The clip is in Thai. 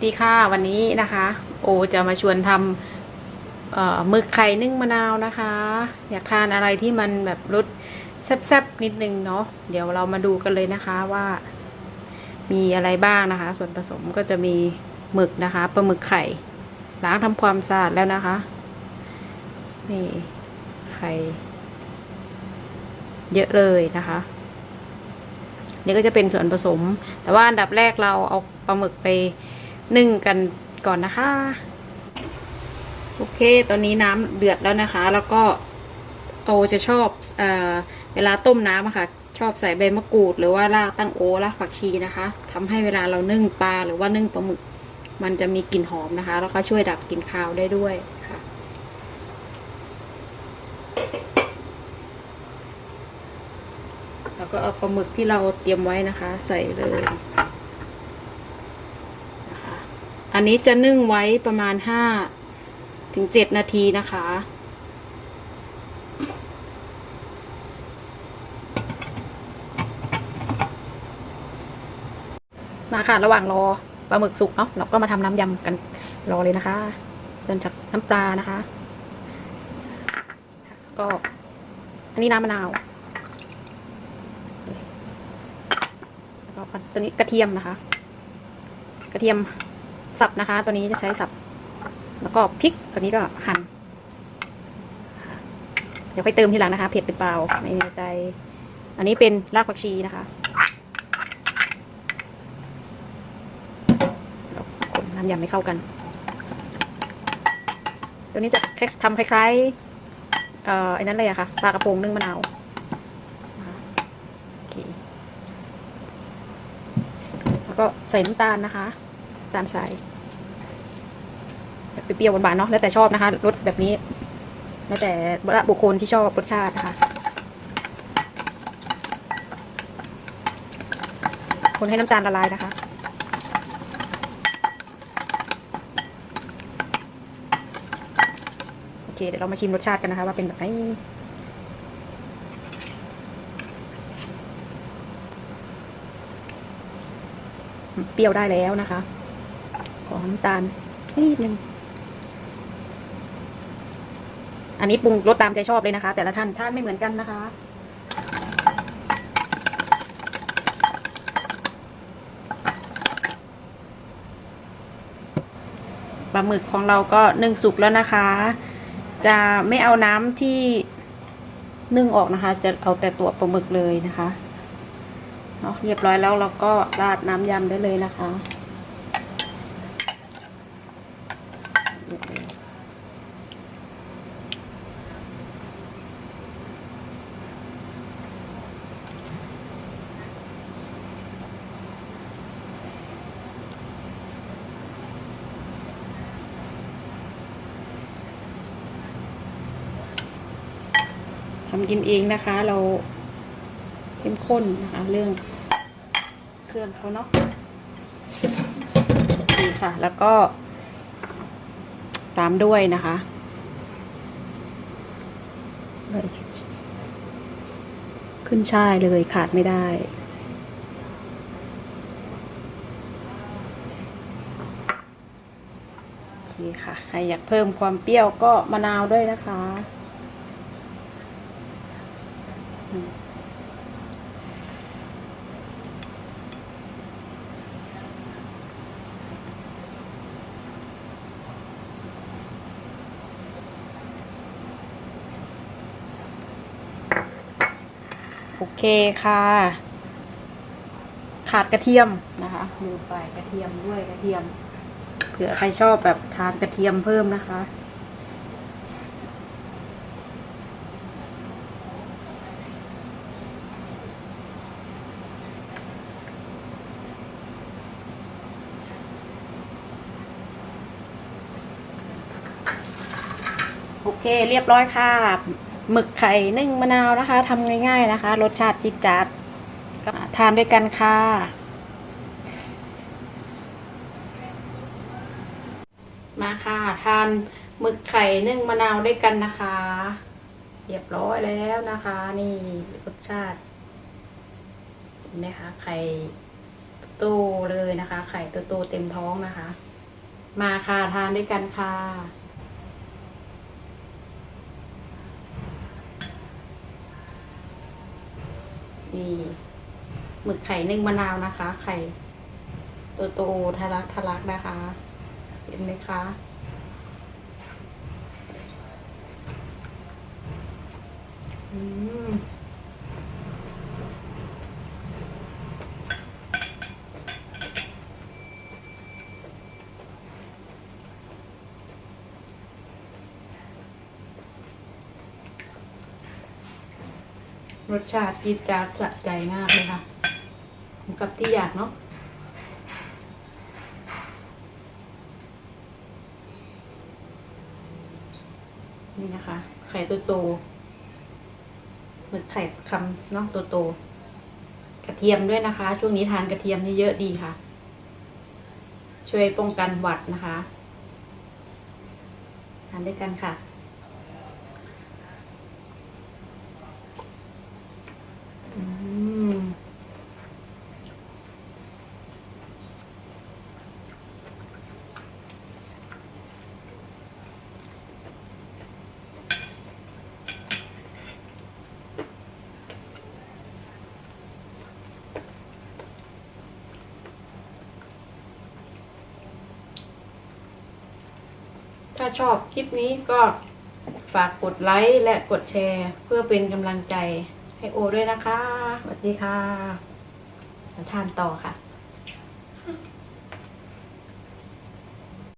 สดีค่ะวันนี้นะคะ โอจะมาชวนทำเอ่อหมึกไข่นึ่งมะนาวนะคะ อยากทานอะไรที่มันแบบรสแซ่บๆนิดนึงเนาะเดี๋ยวเรามาดูกันเลยนะคะว่า มีอะไรบ้างนะคะ ส่วนผสมก็จะมีหมึกนะคะปลาหมึกไข่ล้างทำความสะอาดแล้วนะคะ นี่ไข่เยอะเลยนะคะนี่ก็จะเป็นส่วนผสม แต่ว่าอันดับแรกเราเอาปลาหมึกไป นึ่งกันก่อนนะคะ โอเค ตอนนี้น้ำเดือดแล้วนะคะ แล้วก็โอจะชอบเอเวลาต้มน้ำอะค่ะ ชอบใส่ใบมะกรูด หรือว่ารากตั้งโอรากผักชีนะคะทำให้เวลาเรานึ่งปลาหรือว่านึ่งปลาหมึก มันจะมีกลิ่นหอมนะคะ แล้วก็ช่วยดับกลิ่นคาวได้ด้วยค่ะแล้วก็เอาปลาหมึกที่เราเตรียมไว้นะคะ ใส่เลย อันนี้จะนึ่งไว้ประมาณห้าถึงเจ็ดนาทีนะคะ มาค่ะ ระหว่างรอปลาหมึกสุกเนาะเราก็มาทำน้ำยำกันรอเลยนะคะ เริ่มจากน้ำปลานะคะ ก็ อันนี้น้ำมะนาวแล้วก็ตัวนี้กระเทียมนะคะ กระเทียม สับนะคะ ตัวนี้จะใช้สับ แล้วก็พริกตัวนี้ก็หั่น เดี๋ยวไปเติมทีหลังนะคะ เผ็ดเป็นเปล่าไม่แน่ใจ อันนี้เป็นรากผักชีนะคะแล้วคนน้ำยำไม่เข้ากัน ตัวนี้จะทำคล้ายๆเอ่อไอ้นั้นเลยอะค่ะปลากระพงนึ่งมะนาวแล้วก็ใส่น้ำตาลนะคะ ตาลทราย เปรี้ยวๆหวานๆเนาะแล้วแต่ชอบนะคะรสแบบนี้ แล้วแต่บุคคลที่ชอบรสชาตินะคะ คนให้น้ำตาลละลายนะคะโอเคเดี๋ยวเรามาชิมรสชาติกันนะคะ ว่าเป็นแบบไหนเปรี้ยวได้แล้วนะคะ ขอน้ำตาลนิดนึง อันนี้ปรุงรสตามใจชอบเลยนะคะ แต่ละท่านท่านไม่เหมือนกันนะคะ ปลาหมึกของเราก็นึ่งสุกแล้วนะคะ จะไม่เอาน้ำที่นึ่งออกนะคะ จะเอาแต่ตัวปลาหมึกเลยนะคะเนาะเรียบร้อยแล้วเราก็ราดน้ำยำได้เลยนะคะ ทำกินเองนะคะ เราเข้มข้นนะคะ เรื่องเครื่องเขาเนาะนี่ค่ะ แล้วก็ ตามด้วยนะคะขึ้นช่ายเลยขาดไม่ได้ โอเคค่ะ ใครอยากเพิ่มความเปรี้ยวก็มะนาวด้วยนะคะอืม โอเคค่ะ ขาดกระเทียมนะคะดูไปกระเทียมด้วยกระเทียม เผื่อใครชอบแบบทานกระเทียมเพิ่มนะคะ โอเคเรียบร้อยค่ะหมึกไข่นึ่งมะนาวนะคะทำง่าย ๆนะคะ รสชาติจิ๊ดจัดทานด้วยกันค่ะ มาค่ะ ทานหมึกไข่นึ่งมะนาวด้วยกันนะคะ เรียบร้อยแล้วนะคะ นี่รสชาติเห็นไหมคะไข่โตเลยนะคะ ไข่โตๆเต็มท้องนะคะ มาค่ะทานด้วยกันค่ะ นี่หมึกไข่นึ่งมะนาวนะคะ ไข่โตโตๆทะลักทะลักนะคะ เห็นไหมคะอืม รสชาติจีดจาดสะใจมากเลยค่ะเหมือนกับที่อยากเนาะนี่นะคะ ไข่ตัวโตหมึกไข่คำเนาะตัวโต กระเทียมด้วยนะคะ ช่วงนี้ทานกระเทียมนี่เยอะดีค่ะ ช่วยป้องกันหวัดนะคะ ทานด้วยกันค่ะ อืม ถ้าชอบคลิปนี้ก็ฝากกดไลค์และกดแชร์ เพื่อเป็นกำลังใจให้โอด้วยนะคะ สวัสดีค่ะมาทานต่อค่ะ